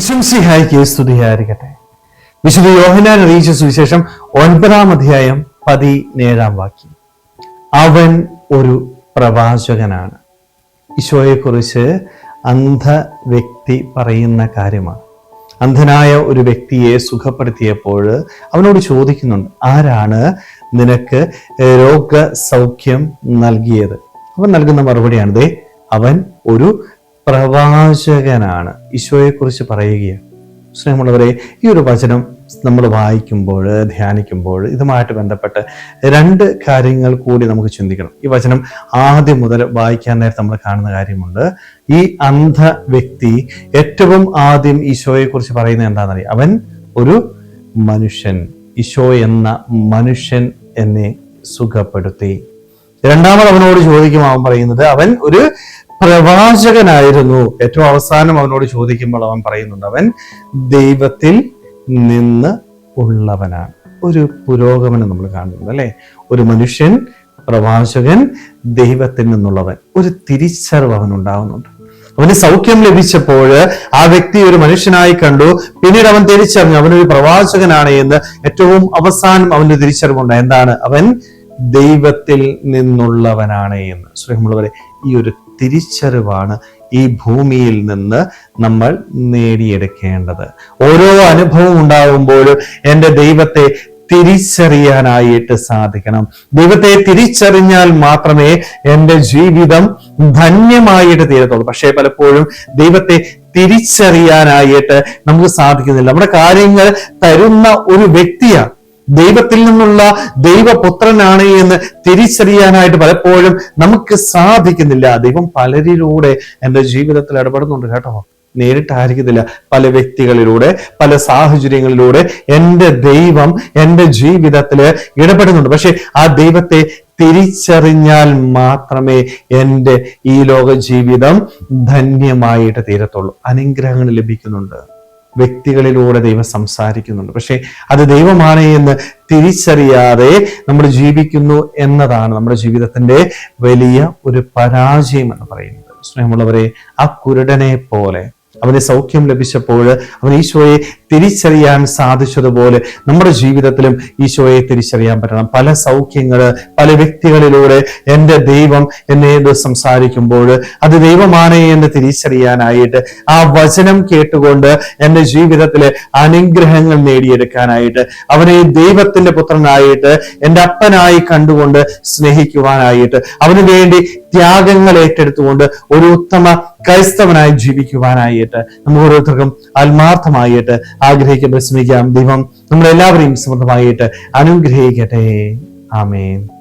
വിശംസിഹായിക്ക് സ്തുതിയായിരിക്കട്ടെ. വിശുദ്ധ യോഹനാൻ അറിയിച്ച സുവിശേഷം ഒൻപതാം അധ്യായം പതിനേഴാം വാക്യം. അവൻ ഒരു പ്രവാചകനാണ്. ഈശോയെക്കുറിച്ച് അന്ധ വ്യക്തി പറയുന്ന കാര്യമാണ്. അന്ധനായ ഒരു വ്യക്തിയെ സുഖപ്പെടുത്തിയപ്പോൾ അവനോട് ചോദിക്കുന്നുണ്ട് ആരാണ് നിനക്ക് രോഗസൗഖ്യം നൽകിയത്? അവൻ നൽകുന്ന മറുപടിയാണ് ദേ അവൻ ഒരു പ്രവാചകനാണ് ഈശോയെക്കുറിച്ച് പറയുകയാണ്. സ്നേഹമുള്ളവരെ ഈ ഒരു വചനം നമ്മൾ വായിക്കുമ്പോൾ ധ്യാനിക്കുമ്പോൾ ഇതുമായിട്ട് ബന്ധപ്പെട്ട് രണ്ട് കാര്യങ്ങൾ കൂടി നമുക്ക് ചിന്തിക്കണം. ഈ വചനം ആദ്യം മുതൽ വായിക്കാൻ നേരത്തെ നമ്മൾ കാണുന്ന കാര്യമുണ്ട്. ഈ അന്ധ വ്യക്തി ഏറ്റവും ആദ്യം ഈശോയെക്കുറിച്ച് പറയുന്നത് എന്താണെന്നറിയാം? അവൻ ഒരു മനുഷ്യൻ. ഈശോ എന്ന മനുഷ്യൻ എന്നെ സുഖപ്പെടുത്തി. രണ്ടാമത് അവനോട് ചോദിക്കും അവൻ പറയുന്നത് അവൻ ഒരു പ്രവാചകനായിരുന്നു. ഏറ്റവും അവസാനം അവനോട് ചോദിക്കുമ്പോൾ അവൻ പറയുന്നുണ്ട് അവൻ ദൈവത്തിൽ നിന്ന് ഉള്ളവനാണ്. ഒരു പുരോഗമനം നമ്മൾ കാണുന്നുണ്ട് അല്ലെ? ഒരു മനുഷ്യൻ പ്രവാചകൻ ദൈവത്തിൽ നിന്നുള്ളവൻ. ഒരു തിരിച്ചറിവ് അവൻ ഉണ്ടാവുന്നുണ്ട്. അവന് സൗഖ്യം ലഭിച്ചപ്പോൾ ആ വ്യക്തി ഒരു മനുഷ്യനായി കണ്ടു. പിന്നീട് അവൻ തിരിച്ചറിഞ്ഞു അവനൊരു പ്രവാചകനാണ് എന്ന് ഏറ്റവും അവസാനം അവന്റെ തിരിച്ചറിവുണ്ട്. എന്താണ്? അവൻ ദൈവത്തിൽ നിന്നുള്ളവനാണ് എന്ന്. സ്നേഹമുള്ളവരെ ഈ ഒരു തിരിച്ചറിവാണ് ഈ ഭൂമിയിൽ നിന്ന് നമ്മൾ നേടിയെടുക്കേണ്ടത്. ഓരോ അനുഭവം ഉണ്ടാകുമ്പോഴും എന്റെ ദൈവത്തെ തിരിച്ചറിയാനായിട്ട് സാധിക്കണം. ദൈവത്തെ തിരിച്ചറിഞ്ഞാൽ മാത്രമേ എന്റെ ജീവിതം ധന്യമായിട്ട് തീരത്തുള്ളൂ. പക്ഷേ പലപ്പോഴും ദൈവത്തെ തിരിച്ചറിയാനായിട്ട് നമുക്ക് സാധിക്കുന്നില്ല. നമ്മുടെ കാര്യങ്ങൾ തരുന്ന ഒരു വ്യക്തിയാണ് ദൈവത്തിൽ നിന്നുള്ള ദൈവപുത്രനാണ് എന്ന് തിരിച്ചറിയാനായിട്ട് പലപ്പോഴും നമുക്ക് സാധിക്കുന്നില്ല. ദൈവം പലരിലൂടെ എന്റെ ജീവിതത്തിൽ ഇടപെടുന്നുണ്ട് കേട്ടോ. നേരിട്ടായിരിക്കുന്നില്ല. പല വ്യക്തികളിലൂടെ പല സാഹചര്യങ്ങളിലൂടെ എന്റെ ദൈവം എന്റെ ജീവിതത്തിൽ ഇടപെടുന്നുണ്ട്. പക്ഷെ ആ ദൈവത്തെ തിരിച്ചറിഞ്ഞാൽ മാത്രമേ എന്റെ ഈ ലോക ജീവിതം ധന്യമായിട്ട് തീരത്തുള്ളൂ. അനുഗ്രഹങ്ങൾ ലഭിക്കുന്നുണ്ട്. വ്യക്തികളിലൂടെ ദൈവം സംസാരിക്കുന്നുണ്ട്. പക്ഷെ അത് ദൈവമാണ് എന്ന് തിരിച്ചറിയാതെ നമ്മൾ ജീവിക്കുന്നു എന്നതാണ് നമ്മുടെ ജീവിതത്തിന്റെ വലിയ ഒരു പരാജയം എന്ന് പറയുന്നത്. സ്നേഹമുള്ളവരെ ആ കുരുടനെ പോലെ അവന് സൗഖ്യം ലഭിച്ചപ്പോൾ അവൻ ഈശോയെ തിരിച്ചറിയാൻ സാധിച്ചതുപോലെ നമ്മുടെ ജീവിതത്തിലും ഈശോയെ തിരിച്ചറിയാൻ പറ്റണം. പല സൗഖ്യങ്ങൾ പല വ്യക്തികളിലൂടെ എന്റെ ദൈവം എന്നെ സംസാരിക്കുമ്പോൾ അത് ദൈവമാണ് എന്ന് തിരിച്ചറിയാനായിട്ട് ആ വചനം കേട്ടുകൊണ്ട് എന്റെ ജീവിതത്തിലെ അനുഗ്രഹങ്ങൾ നേടിയെടുക്കാനായിട്ട് അവനെ ദൈവത്തിന്റെ പുത്രനായിട്ട് എന്റെ അപ്പനായി കണ്ടുകൊണ്ട് സ്നേഹിക്കുവാനായിട്ട് അവന് വേണ്ടി ത്യാഗങ്ങൾ ഏറ്റെടുത്തുകൊണ്ട് ഒരു ഉത്തമ ക്രൈസ്തവനായി ജീവിക്കുവാനായിട്ട് നമുക്ക് ഓരോരുത്തർക്കും ആത്മാർത്ഥമായിട്ട് ആഗ്രഹിക്കാൻ ശ്രമിക്കാം ദൈവം നമ്മളെല്ലാവരെയും സമൃദ്ധമായിട്ട് അനുഗ്രഹിക്കട്ടെ. ആമേൻ.